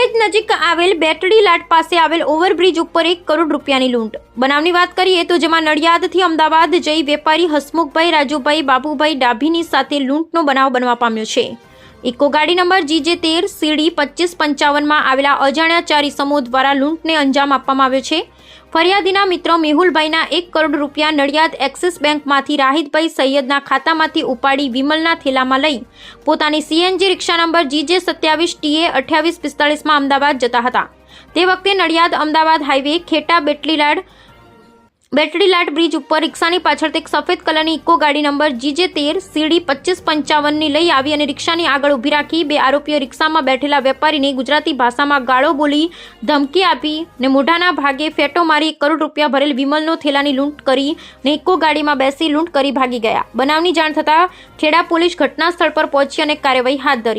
દહેજ નજીક આવેલ બેટડી લાટ પાસે આવેલ ઓવરબ્રિજ ઉપર એક કરોડ રૂપિયાની લૂંટ. બનાવની વાત કરીએ તો જેમાં નડિયાદથી અમદાવાદ જઈ વેપારી હસમુખભાઈ, રાજુભાઈ, બાબુભાઈ ડાભીની સાથે લૂંટનો બનાવ બનવા પામ્યો છે. ઇકો ગાડી નંબર જીજે તેર, સીડી પચીસ પંચાવનમાં આવેલા અજાણ્યા ચાર ઇસમો દ્વારા લૂંટને અંજામ આપવામાં આવ્યો છે. ફરિયાદીના મિત્ર મેહુલભાઈના એક કરોડ રૂપિયા નડિયાદ એક્સિસ બેંકમાંથી રાહિતભાઈ સૈયદના ખાતામાંથી ઉપાડી વિમલના થેલામાં લઈ. પોતાની સીએનજી રિક્ષા નંબર જીજે સત્યાવીસ, ટીએ અઠ્યાવીસ પિસ્તાળીસમાં અમદાવાદ જતા હતા. તે વખતે નડિયાદ અમદાવાદ હાઈવે ખેટા બેટલીલાડ બેટડીલાટ બ્રિજ ઉપર રિક્ષાની પાછળ એક સફેદ કલરની ઇકો ગાડી નંબર જીજે તેર, સીડી પચીસ પંચાવનની લઈ આવી અને રિક્ષાની આગળ ઊભી રાખી બે આરોપીઓ રિક્ષામાં બેઠેલા વેપારીને ગુજરાતી ભાષામાં ગાળો બોલી ધમકી આપી ને મોઢાના ભાગે ફેટો મારી કરોડ રૂપિયા ભરેલ વિમલનો થેલાની લૂંટ કરી ને ઇકો ગાડીમાં બેસી લૂંટ કરી ભાગી ગયા. બનાવની જાણ થતાં ખેડા પોલીસ ઘટના સ્થળ પર પહોંચી અને કાર્યવાહી હાથ ધરી.